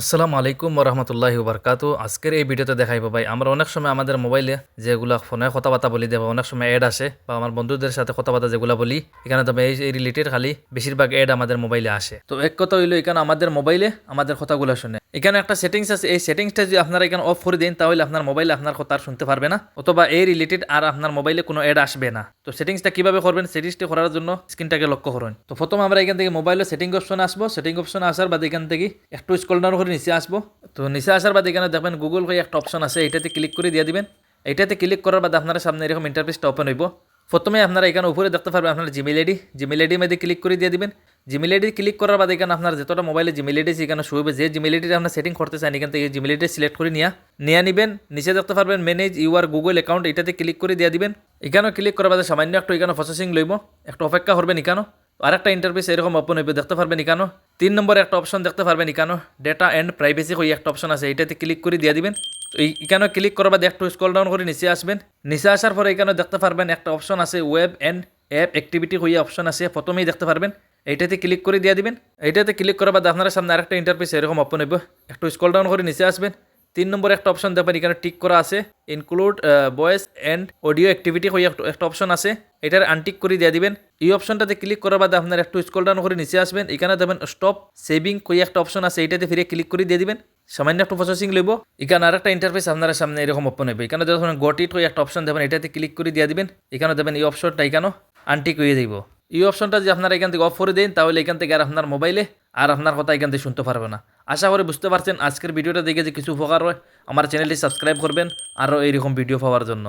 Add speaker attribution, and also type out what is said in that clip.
Speaker 1: আসসালামু আলাইকুম রহমতুল্লাহ বরকাত আজকের এই ভিডিওতে দেখাই ভাই, আমরা অনেক সময় আমাদের মোবাইলে যেগুলো ফোনে কথাবার্তা বলি দেবো, অনেক সময় অ্যাড আসে, বা আমার বন্ধুদের সাথে কথাবার্তা যেগুলো বলি, এখানে তবে এই এই রিলেটেড খালি বেশিরভাগ অ্যাড আমাদের মোবাইলে আসে। তো এক কথা হইল, এখানে আমাদের মোবাইলে আমাদের কথাগুলো শুনে। এখানে একটা সেটিংস আছে, এই সেটিংসটা যদি আপনারা এখানে অফ করে দিন, তাহলে আপনার মোবাইলে আপনার কথা শুনতে পারবে না। অথবা এই রিলেটেড আর আপনার মোবাইলে কোনো অ্যাড আসবে না। তো সেটিংসটা কীভাবে করবেন সেটিংসটা করার জন্য স্ক্রিনটাকে লক্ষ্য করুন। তো প্রথম আমরা এখান থেকে মোবাইলে সেটিং অপশন আসব। সেটিং অপশন আসার বাদ এখান থেকে একটু স্কল ডাউন করে নিচে আসব। তো নিচে আসার বাদ এখানে দেখবেন গুগল হয়ে একটা অপশন আছে এটাতে ক্লিক করে দিয়ে দিবেন। এটাতে ক্লিক করার বাদ আপনার সামনে এরকম ইন্টারফেসটা ওপেন হইব। প্রথমে আপনারা এখানে উপরে দেখতে পারবেন আপনার জিমেল আইডি জিমেল আইডির মধ্যে ক্লিক করে দিয়ে দিবেন। জিমেল আইডি ক্লিক করার বাদ এখানে আপনার যতটা মোবাইলে জিমেল আইডি এখানে শো যে জিমেল আইডি আপনার সেটিং করতে চান, এখান থেকে জিমেল আইডি সিলেক্ট করে নিয়া, নিয়ে নিবেন। নিচে দেখতে পারবেন ম্যানেজ ইউআর গুগল অ্যাকাউন্ট এটাতে ক্লিক করে দিয়ে দিবেন। এখানেও ক্লিক করার বাদে সামান্য একটু এখানে প্রসেসিং লইব। একটু অপেক্ষা করবেন এখানেও। আরেকটা ইন্টারফেস এরকম ওপেন হইবে, দেখতে পারবেন এখানো তিন নম্বরে একটা অপশন দেখতে পারবেন এখানো ডেটা অ্যান্ড প্রাইভেসি হয়ে একটা অপশন আছে, এটাতে ক্লিক করে দিয়ে দিবেন। তো এখানে ক্লিক করার বাদে একটু স্কল ডাউন করে নিচে আসবেন। নিচে আসার পরে এখানে দেখতে পারবেন একটা অপশন আছে ওয়েব অ্যান্ড অ্যাপ অ্যাক্টিভিটি হইয়া অপশন আছে। প্রথমেই দেখতে পারবেন, এইটাতে ক্লিক করে দিয়ে দিবেন। এইটাতে ক্লিক করার আপনার সামনে আরেকটা ইন্টারফেস এরকম ওপেন হইব। একটু স্কল ডাউন করে নিচে আসবেন। তিন নম্বর একটা অপশন দেখবেন, এখানে টিক করা আছে। Include voice and audio activity হয়ে একটা- একটা অপশন আছে। এটার আনটিক করে দিয়ে দিবেন। এই অপশনটাতে ক্লিক করার বাদে আপনার একটু স্কল ডাউন করে নিচে আসবেন। এখানে দেখবেন স্টপ সেভিং কই একটা অপশন আছে। এইটাতে ফিরে ক্লিক করে দিয়ে দিবেন। সামান্য একটু প্রসেসিং লইব। এখানে আর একটা ইন্টারফেস আপনার সামনে এরকম ওপেন হবে এখানে যখন গটিট হয়ে একটা অপশন দেবেন, এটাতে ক্লিক করে দিয়ে দিবেন। এখানে দেবেন এই অপশনটা এখানে আনটিক হয়ে দিব। এই অপশনটা যদি আপনারা এখান থেকে অফ করে দেন, তাহলে এখান থেকে আর আপনার মোবাইলে আর আপনার কথা এখান থেকে শুনতে পারবে না। আশা করি বুঝতে পারছেন, আজকের ভিডিওটা দেখে যে কিছু উপকার হয়, আমার চ্যানেলটি সাবস্ক্রাইব করবেন, আরও এইরকম ভিডিও পাওয়ার জন্য।